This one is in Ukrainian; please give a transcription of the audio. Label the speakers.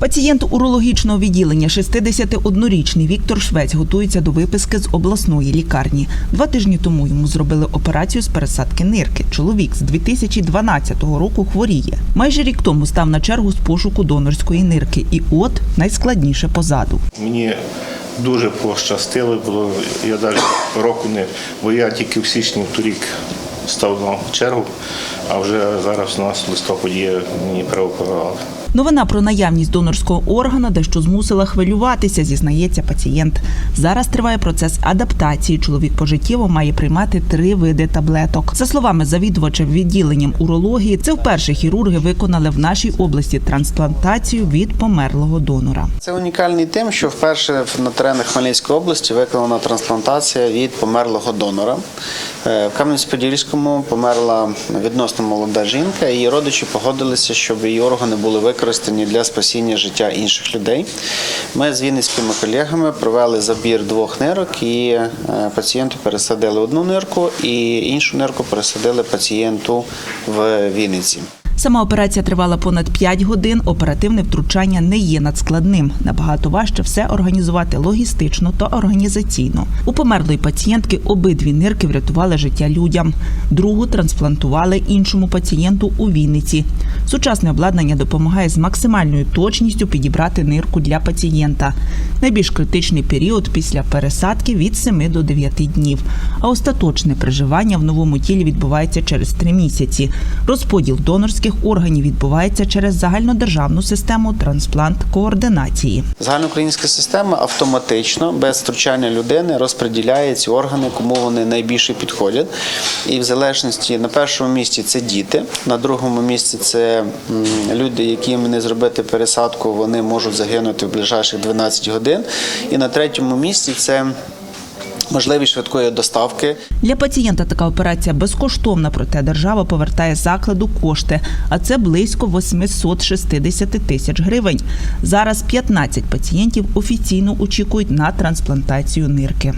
Speaker 1: Пацієнт урологічного відділення, 61-річний Віктор Швець, готується до виписки з обласної лікарні. Два тижні тому йому зробили операцію з пересадки нирки. Чоловік з 2012 року хворіє. Майже рік тому став на чергу з пошуку донорської нирки. І от найскладніше позаду.
Speaker 2: Мені дуже пощастило було, я навіть року не, бо я тільки в січні торік став на чергу, а вже зараз у нас в листопаді мені переоперували.
Speaker 1: Новина про наявність донорського органа дещо змусила хвилюватися, зізнається пацієнт. Зараз триває процес адаптації. Чоловік пожиттєво має приймати три види таблеток. За словами завідувача відділенням урології, це вперше хірурги виконали в нашій області трансплантацію від померлого донора.
Speaker 3: Це унікальний тим, що вперше на теренах Хмельницької області виконана трансплантація від померлого донора. в Е, В Кам'янець-Подільському померла відносно молода жінка. Її родичі погодилися, щоб її органи були використані для спасіння життя інших людей. Ми з вінницькими колегами провели забір двох нирок і е, пацієнту пересадили одну нирку, і іншу нирку пересадили пацієнту в Вінниці.
Speaker 1: Сама операція тривала понад 5 годин. Оперативне втручання не є надскладним. Набагато важче все організувати логістично та організаційно. У померлої пацієнтки обидві нирки врятували життя людям. Другу трансплантували іншому пацієнту у Вінниці. Сучасне обладнання допомагає з максимальною точністю підібрати нирку для пацієнта. Найбільш критичний період після пересадки від 7 до 9 днів. А остаточне приживання в новому тілі відбувається через 3 місяці. Розподіл донорських органів відбувається через загальнодержавну систему трансплант-координації.
Speaker 3: Загальноукраїнська система автоматично, без втручання людини, розподіляє ці органи, кому вони найбільше підходять. І в залежності на першому місці це діти, на другому місці це люди, яким не зробити пересадку, вони можуть загинути в ближайших 12 годин. І на третьому місці це можливість швидкої доставки.
Speaker 1: Для пацієнта така операція безкоштовна, проте держава повертає закладу кошти, а це близько 860 тисяч гривень. Зараз 15 пацієнтів офіційно очікують на трансплантацію нирки.